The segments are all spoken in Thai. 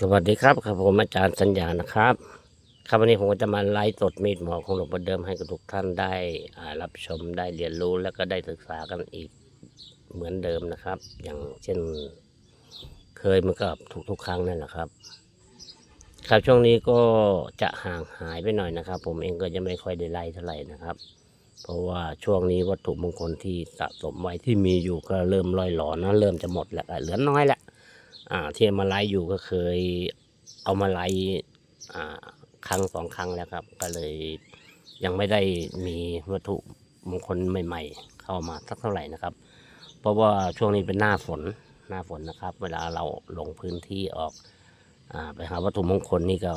สวัสดีครับครับผมอาจารย์สัญญานะครับ ครับวันนี้ผมก็จะมาไลฟ์สดมีดหมอของหลวงพ่อเดิมให้กับทุกท่านได้อ่ารับชมได้เรียนรู้แล้วก็ได้ศึกษากันอีกเหมือนเดิมนะครับ อย่างเช่นเคยเหมากับทุกๆครั้งนั่นแหละครับ ครับช่วงนี้ก็จะห่างหายไปหน่อยนะครับ ผมเองก็จะไม่ค่อยได้ไล่เท่าไหร่นะครับ เพราะว่าช่วงนี้วัตถุมงคลที่สะสมไว้ที่มีอยู่ก็เริ่มลอยหลอนนะเริ่มจะหมดแล้วเหลือน้อยแล้ว อ่าที่มาไลฟ์อยู่ก็เคยเอามาไลฟ์อ่าครั้งสองครั้งแล้วครับ ก็เลยยังไม่ได้มีวัตถุมงคลใหม่ ๆ เข้ามาสักเท่าไหร่นะครับ เพราะว่าช่วงนี้เป็นหน้าฝนหน้าฝนนะครับ เวลาเราลงพื้นที่ออกอาไปหาวัตถุมงคลนี่ก็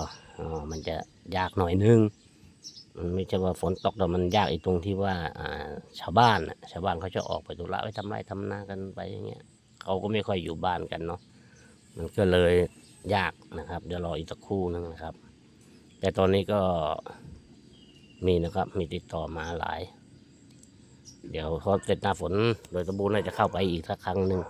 มันจะยากหน่อยนึงมันไม่ใช่ว่าฝนตกแต่มันยากอีกตรงที่ว่าชาวบ้านนะชาวบ้านเขาจะออกไปธุระไปทำไร่ทำนากันไปอย่างเงี้ยเขาก็ไม่ค่อยอยู่บ้านกันเนาะ มันก็เลยยากนะครับ เดี๋ยวรออีกสักครู่นึงนะครับ แต่ตอนนี้ก็มีนะครับ มีติดต่อมาหลาย เดี๋ยวพอเสร็จหน้าฝนโดยสมบูรณ์น่าจะเข้าไปอีกสักครั้งหนึ่ง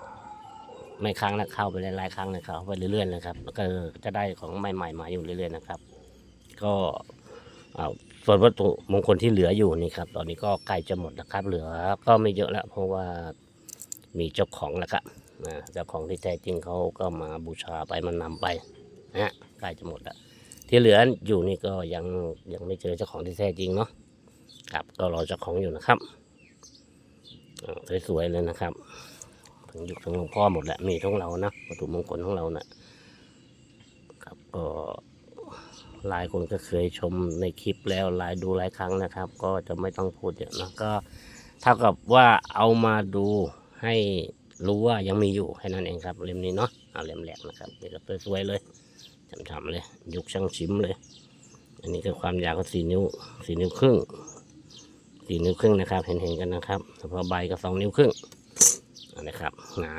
ไม่ครั้งนะเข้าไปหลายๆครั้งนะครับไปเรื่อยๆนะครับ แล้วก็จะได้ของใหม่ๆมาอยู่เรื่อยๆนะครับ ก็เอาส่วนวัตถุมงคลที่เหลืออยู่นี่ครับ ตอนนี้ก็ใกล้จะหมดนะครับ เหลือก็ไม่เยอะแล้วเพราะว่ามีเจ้าของแล้วครับ นะเจ้าของที่แท้จริงเขาก็มาบูชาไปมันนำไปนะฮะใกล้จะหมดแล้วที่เหลืออยู่นี่ก็ยังยังไม่เจอเจ้าของที่แท้จริงเนาะครับก็รอเจ้าของอยู่นะครับสวยๆเลยนะครับถึงยุคถึงหลวงพ่อหมดแหละมีทั้งเรานะวัตถุมงคลของเรานะ่ะครับก็หลายคนก็เคยชมในคลิปแล้วหลายดูหลายครั้งนะครับ ก็จะไม่ต้องพูดเยอะนะก็เท่ากับว่าเอามาดูให้ รู้ว่ายังมีอยู่แค่นั้นเองครับเล่มนี้เนาะเอาเล่มแหลกนะครับนี่ก็สวยๆเลยฉ่ำๆเลย ยุกช่างชิมเลย อันนี้ก็ความยาวก็สี่นิ้วสี่นิ้วครึ่งสี่นิ้วครึ่งนะครับ เห็นๆกันนะครับเฉพาะใบก็สองนิ้วครึ่งนนะครับงา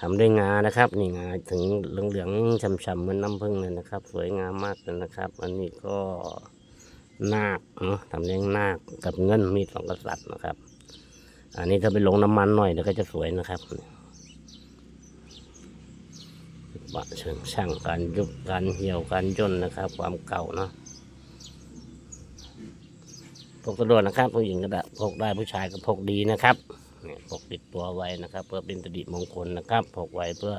ทำด้วยงานะครับ นี่งาถึงเหลืองๆช่ำๆเหมือนน้ำผึ้งเลยนะครับ สวยงามมากเลยนะครับ อันนี้ก็นาคเนาะทำเลี้ยงนาคกับเงินมีสองกษัตริย์นะครับ อันนี้ถ้าไปลงน้ำมันหน่อยเดี๋ยวก็จะสวยนะครับบะเชิงช่างการยุบการเหี่ยวการย่นนะครับ ความเก่าเนาะพกสะดวกนะครับผู้หญิงก็ได้พกได้ผู้ชายก็พกดีนะครับเนี่ยพกติดตัวไว้นะครับ เพื่อเป็นสิริมงคลนะครับพกไว้เพื่อ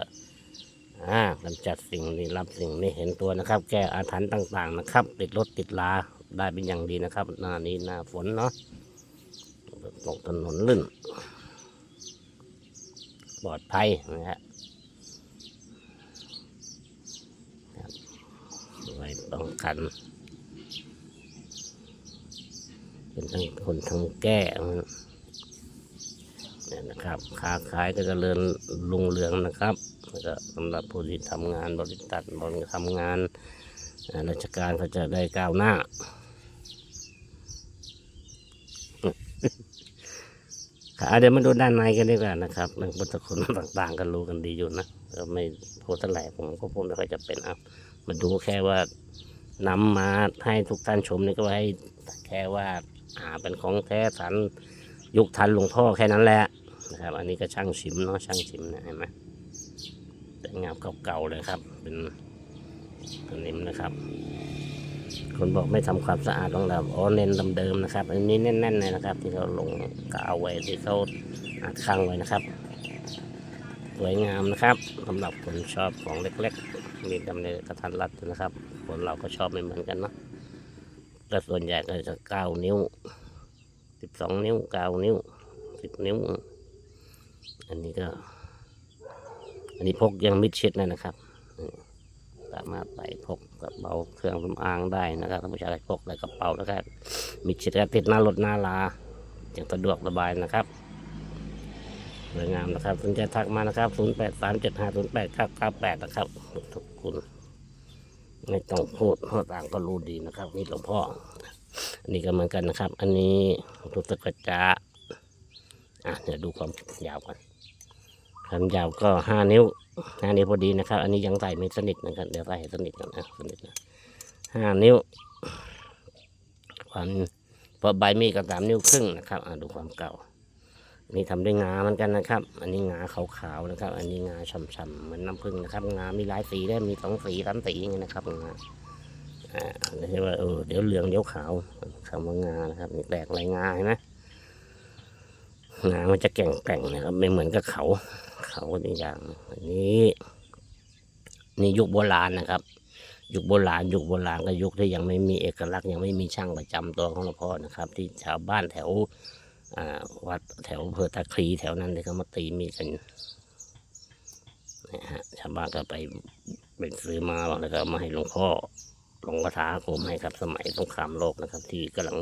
อ่ากำจัดสิ่งลี้ลับสิ่งไม่เห็นตัวนะครับ แก้อาถรรพ์ต่างๆนะครับ ติดรถติดลาได้เป็นอย่างดีนะครับ หน้านี้หน้าฝนเนาะ ตกถนนลื่น ปลอดภัยนะฮะครับไว้ป้องกัน เป็นทั้งคนทั้งแก้นเนี่ยนะครับ ค้าขายก็จะเริญลุงเรืองนะครับแล้วก็สำหรับผู้ที่ทำงานบริษัทบริทำงานราชการเขาจะได้ก้าวหน้าค่ะเดี๋ยวมาดูด้านในกันดีกว่านะครับเรื่องพุทธคุณต่างๆกันรู้กันดีอยู่นะก็ไม่โพูดเท่าไหร่ผมก็พูดไม่ค่อยจะเป็นเอามาดูแค่ว่านำมาให้ทุกท่านชมนี่ก็ให้แค่ว่าอ่าเป็นของแท้สันยุคทันหลวงพ่อแค่นั้นแหละนะครับ อันนี้ก็ช่างชิมเนาะช่างชิมนะเห็นไหมแต่งามเก่าๆเลยครับ เป็นอันนี้นะครับ คนบอกไม่ทำความสะอาดของเราอ๋อเน้นเดิมๆนะครับ อันนี้แน่นๆเลยนะครับ ที่เขาลงกาวไว้ที่เขาอัดข้างไว้นะครับ สวยงามนะครับสำหรับคนชอบของเล็กๆ มีดำในกระทันรัดนะครับ คนเราก็ชอบไม่เหมือนกันเนาะแต่ส่วนใหญ่ก็จะเก้านิ้วสิบสองนิ้วเก้านิ้วสิบนิ้ว อันนี้ก็ อันนี้พกยังมิดชิดเลยนะครับสามารถไปพก กระเป๋าเครื่องสำอางได้นะครับถ้าผู้ชายพกใส่กระเป๋าแล้วก็มีชิดก็ติดหน้ารถหน้าลาอย่างสะดวกสบายนะครับสวยงามนะครับสนใจทักมานะครับ 0 8 3 7 5 0 8 9 9 8 นะครับทุกคุณ ไม่ต้องพูดเพราะต่างก็รู้ดีนะครับ นี่หลวงพ่อ อันนี้ก็เหมือนกันนะครับ อันนี้ทุกตกระจาอะเดี๋ยวดูความยาวก่อนความยาวก็ห้านิ้ว ห้านิ้พอดีนะครับ อันนี้ยังใส่ไม่สนิทนะครับเดี๋ยวใส่สนิทกันนะสนิทนะห้านิ้วความเพราะใบมีดก็สามนิ้วครึ่งนะครับอ่าดูความเก่านี่ทำด้วยงาเหมือนกันนะครับ อันนี้งาขาวๆนะครับ อันนี้งาช่ำๆเหมือนน้ำผึ้งนะครับงามีหลายสีได้มีสองสีสามสีอย่างนี้นะครับงาอ่าไม่ใช่ว่าเออเดี๋ยวเหลืองเดี๋ยวขาวคำว่างานะครับนี่แตกลายงาเห็นไหมงามันจะแก่งๆนะครับไม่เหมือนกับเขา เขาก็เป็นอย่างอันนี้ นี่ยุคโบราณนะครับ ยุคโบราณยุคโบราณก็ยุคที่ยังไม่มีเอกลักษณ์ยังไม่มีช่างประจำตัวของหลวงพ่อนะครับ ที่ชาวบ้านแถววัดแถวอำเภอตะครีแถวนั้นเลยเขามาตีมีกันนะฮะชาวบ้านก็ไปเป็นซื้อมาแล้วก็มาให้หลวงพ่อหลวงกระถาอาคมให้ครับ สมัยสงครามโลกนะครับ ที่กำลัง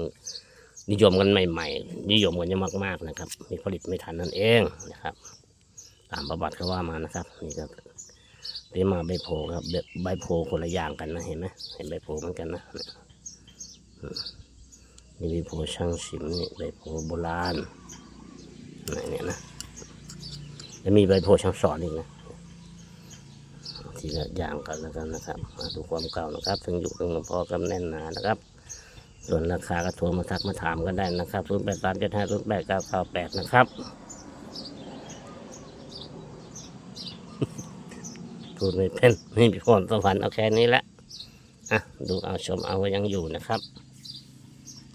นิยมกันใหม่ ๆ นิยมกันเยอะมาก ๆนะครับ มีผลิตไม่ทันนั่นเองนะครับ ตามประวัติเขาว่ามานะครับ นี่ก็ได้มาใบโพครับใบโพคนละอย่างกันนะเห็นไหมเห็นใบโพเหมือนกันนะมนี่ใบโพช่างชิมนี่ใบโพโบราณไหนเนี่ยนะแล้วมีใบโพช่างสอนอีกนะทีละอย่างกันแล้วกันนะครับมาดูความเก่านะครับ ถึงอยู่ถึงหลวงพ่อกำแน่นหนานะครับ ส่วนราคาก็โทรมาทักมาถามกันได้นะครับศูนย์แปดสามเจ็ดห้าศูนย์แปดเก้าเก้าแปดนะครับ พูดไม่เป็นไม่มีพรสวรรค์เอาแค่นี้ละอะดูเอาชมเอาว่ายังอยู่นะครับ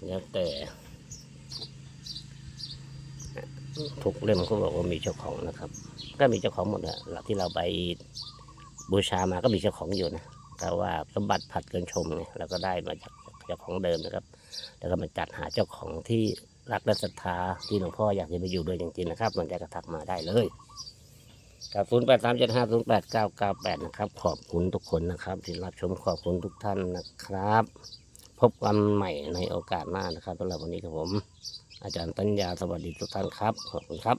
แล้วแต่ทุกเล่มเขาบอกว่ามีเจ้าของนะครับ ก็มีเจ้าของหมดแหละหลักที่เราไปบูชามาก็มีเจ้าของอยู่นะแต่ว่าสมบัติผัดเกินชมไงเราก็ได้มาจากเจ้าของเดิมนะครับ แล้วก็มาจัดหาเจ้าของที่รักและศรัทธาที่หลวงพ่ออยากจะไปอยู่ด้วยจริงๆนะครับสนใจก็ทักมาได้เลย กับศูนย์แปดสามเจ็ดห้าศูนย์แปดเก้าเก้าแปดนะครับ ขอบคุณทุกคนนะครับที่รับชมขอบคุณทุกท่านนะครับ พบกันใหม่ในโอกาสหน้านะครับสำหรับวันนี้ครับผม อาจารย์ปัญญาสวัสดีทุกท่านครับ ขอบคุณครับ